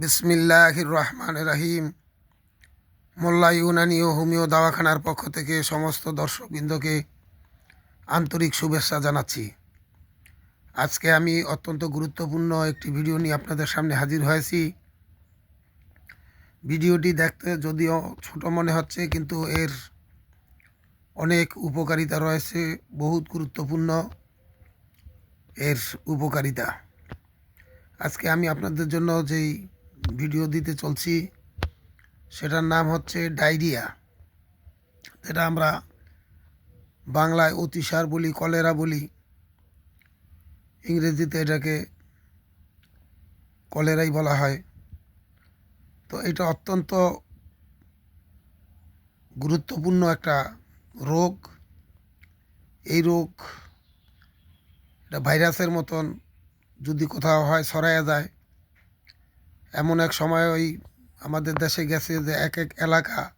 বিসমিল্লাহির রহমান রাহিম। মোল্লা ইউনানি ও হোমিও দাওয়াখানার পক্ষ থেকে সমস্ত দর্শকবৃন্দকে আন্তরিক শুভেচ্ছা জানাচ্ছি। আজকে আমি অত্যন্ত গুরুত্বপূর্ণ একটি ভিডিও নিয়ে আপনাদের সামনে হাজির হয়েছি। ভিডিওটি দেখতে যদিও ছোট মনে হচ্ছে, কিন্তু এর অনেক উপকারিতা রয়েছে, বহুত গুরুত্বপূর্ণ এর উপকারিতা। আজকে আমি আপনাদের জন্য যেই ভিডিও দিতে চলছি। সেটার নাম হচ্ছে ডায়রিয়া। যেটা আমরা বাংলায় অতিসার বলি, কলেরা বলি। ইংরেজিতে এটাকে কলেরাই বলা হয়। তো এটা অত্যন্ত গুরুত্বপূর্ণ একটা রোগ। এই রোগ এটা ভাইরাসের মতন যদি কোথাও হয়, ছড়াইয়া যায় এমন এক সময় ওই আমাদের দেশে গেছে যে এক এক এলাকা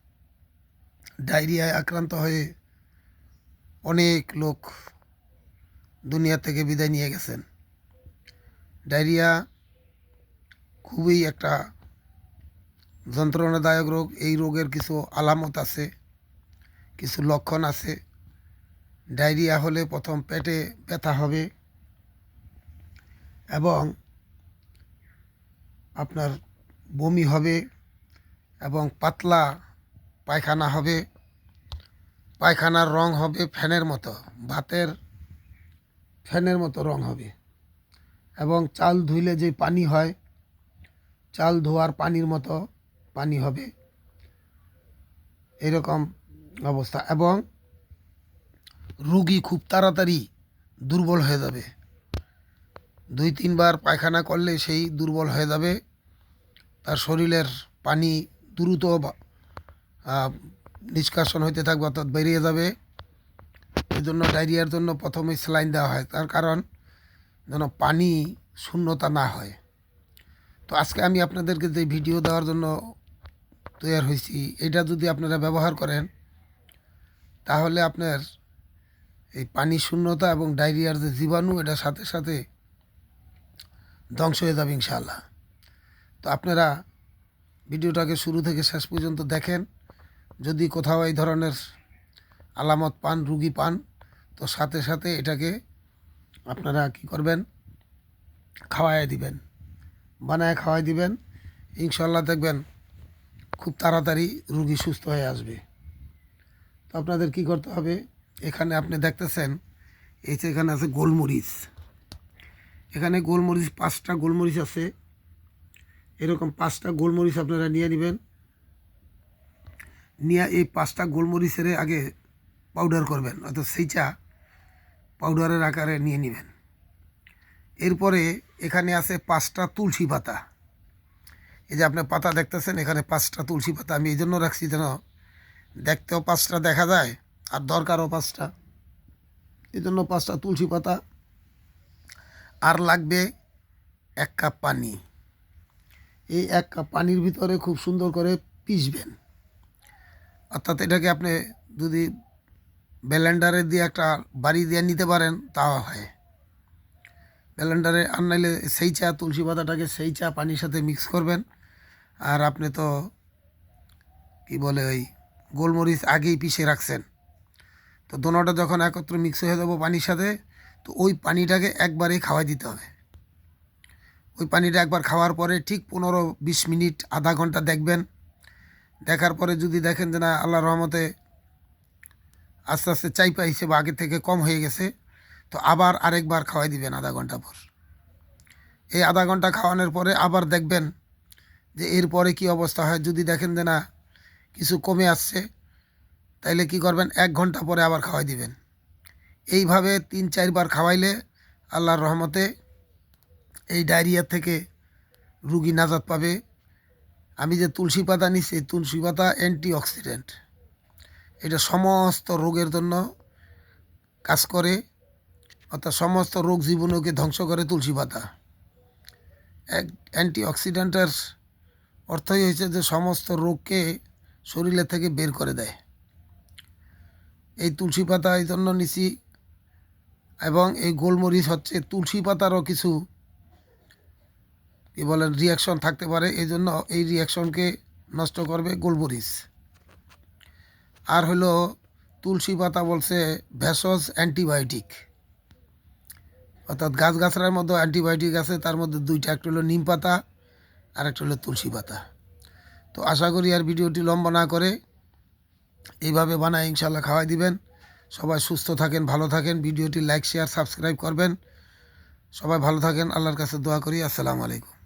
ডায়রিয়ায় আক্রান্ত হয়ে অনেক লোক দুনিয়া থেকে বিদায় নিয়ে গেছেন। ডায়রিয়া খুবই একটা যন্ত্রণাদায়ক রোগ। এই রোগের কিছু আলামত আছে, কিছু লক্ষণ আছে। ডায়রিয়া হলে প্রথম পেটে ব্যথা হবে এবং আপনার বমি হবে এবং পাতলা পায়খানা হবে, পায়খানার রং হবে ফ্যানের মতো ভাতের ফ্যানের মতো রং হবে। এবং চাল ধুইলে যে পানি হয়, চাল ধোয়ার পানির মতো পানি হবে। এরকম অবস্থা এবং রুগী খুব তাড়াতাড়ি দুর্বল হয়ে যাবে। দুই তিনবার পায়খানা করলে সেই দুর্বল হয়ে যাবে। তার শরীরের পানি দ্রুত নিষ্কাশন হইতে থাকবে অর্থাৎ বেরিয়ে যাবে। এই জন্য ডায়রিয়ার জন্য প্রথমে স্যালাইন দেওয়া হয়। তার কারণ যেন পানি শূন্যতা না হয়। তো আজকে আমি আপনাদেরকে যে ভিডিও দেওয়ার জন্য তৈরি হয়েছি এটা যদি আপনারা ব্যবহার করেন, তাহলে আপনার এই পানি শূন্যতা এবং ডায়রিয়ার যে জীবাণু, এটার সাথে সাথে ধ্বংস হয়ে যাবে ইনশাআল্লাহ। তো আপনারা ভিডিওটাকে শুরু থেকে শেষ পর্যন্ত দেখেন। যদি কোথাও এই ধরনের আলামত পান, রুগী পান, তো সাথে সাথে এটাকে আপনারা কি করবেন? খাওয়াই দিবেন। বানায় খাওয়াই দিবেন। ইনশাল্লাহ দেখবেন খুব তাড়াতাড়ি রুগী সুস্থ হয়ে আসবে। তো আপনাদের কি করতে হবে? এখানে আপনি দেখতেছেন, এই যে এখানে আছে গোলমরিচ। এখানে গোলমরিচ, পাঁচটা গোলমরিচ আছে। এরকম পাঁচটা গোলমরিচ আপনারা নিয়ে নেবেন। নিয়ে এই পাঁচটা গোলমরিচের আগে পাউডার করবেন, অর্থাৎ সেইটা পাউডারের আকারে নিয়ে নেবেন। এরপরে এখানে আছে পাঁচটা তুলসী পাতা। এই যে আপনার পাতা দেখতেছেন, এখানে পাঁচটা তুলসী পাতা। আমি এই জন্য রাখছি যেন দেখতেও পাঁচটা দেখা যায়, আর দরকারও পাঁচটা। এই জন্য পাঁচটা তুলসী পাতা আর লাগবে এক কাপ পানি। এই এক কাপ পানির ভিতরে খুব সুন্দর করে পিসবেন অর্থাৎ এটাকে আপনি যদি ব্লেন্ডারে দিয়ে একটা বাড়ি দিয়ে নিতে পারেন, তাও হয়। ব্লেন্ডারে আর নাইলে সেই চা, তুলসী পাতাটাকে সেই চা পানির সাথে মিক্স করবেন। আর আপনি তো কি বলে ওই গোলমরিচ আগেই পিষে রাখছেন। তো দোনোটা যখন একত্র মিক্স হয়ে যাব পানির সাথে তো ওই পানিটাকে একবারেই খাওয়াই দিতে হবে। ওই পানিটা একবার খাওয়ার পরে ঠিক পনেরো বিশ মিনিট, আধা ঘণ্টা দেখবেন। দেখার পরে যদি দেখেন যে না আল্লাহ রহমতে আস্তে আস্তে চাই পাইছে বা আগে থেকে কম হয়ে গেছে, তো আবার আরেকবার খাওয়াই দিবেন আধা ঘণ্টা পর। এই আধা ঘণ্টা খাওয়ানোর পরে আবার দেখবেন যে এরপরে কি অবস্থা হয়। যদি দেখেন যে না, কিছু কমে আসছে, তাইলে কি করবেন? এক ঘণ্টা পরে আবার খাওয়াই দিবেন। এইভাবে তিন, চারবার খাওয়াইলে আল্লাহর রহমতে এই ডায়রিয়া থেকে রুগী নাজাত পাবে। আমি যে তুলসী পাতা নিচ্ছি তুলসী পাতা অ্যান্টি অক্সিডেন্ট এটা সমস্ত রোগের জন্য কাজ করে, অর্থাৎ সমস্ত রোগ জীবাণুকে ধ্বংস করে তুলসী পাতা। এক অ্যান্টি অক্সিডেন্টের অর্থই হয়েছে যে সমস্ত রোগকে শরীরের থেকে বের করে দেয়। এই তুলসী পাতা এই জন্য নিছি এবং এই গোলমরিচ হচ্ছে তুলসী পাতারও কিছু, কী বলেন রিয়াকশন থাকতে পারে। এই জন্য এই রিয়াকশনকে নষ্ট করবে গোলমরিচ। আর হলো তুলসী পাতা বলছে ভেষজ অ্যান্টিবায়োটিক। অর্থাৎ গাছগাছড়ার মধ্যে অ্যান্টিবায়োটিক আছে, তার মধ্যে দুইটা, একটা হলো নিম পাতা, আর একটা হলো তুলসী পাতা। তো আশা করি আর ভিডিওটি লম্বা না করে এইভাবে বানায় ইনশাল্লাহ খাওয়াই দিবেন। সবাই সুস্থ থাকেন, ভালো থাকেন। ভিডিওটি লাইক শেয়ার সাবস্ক্রাইব করবেন। সবাই ভালো থাকেন, আল্লাহর কাছে দোয়া করি। আসসালামু আলাইকুম।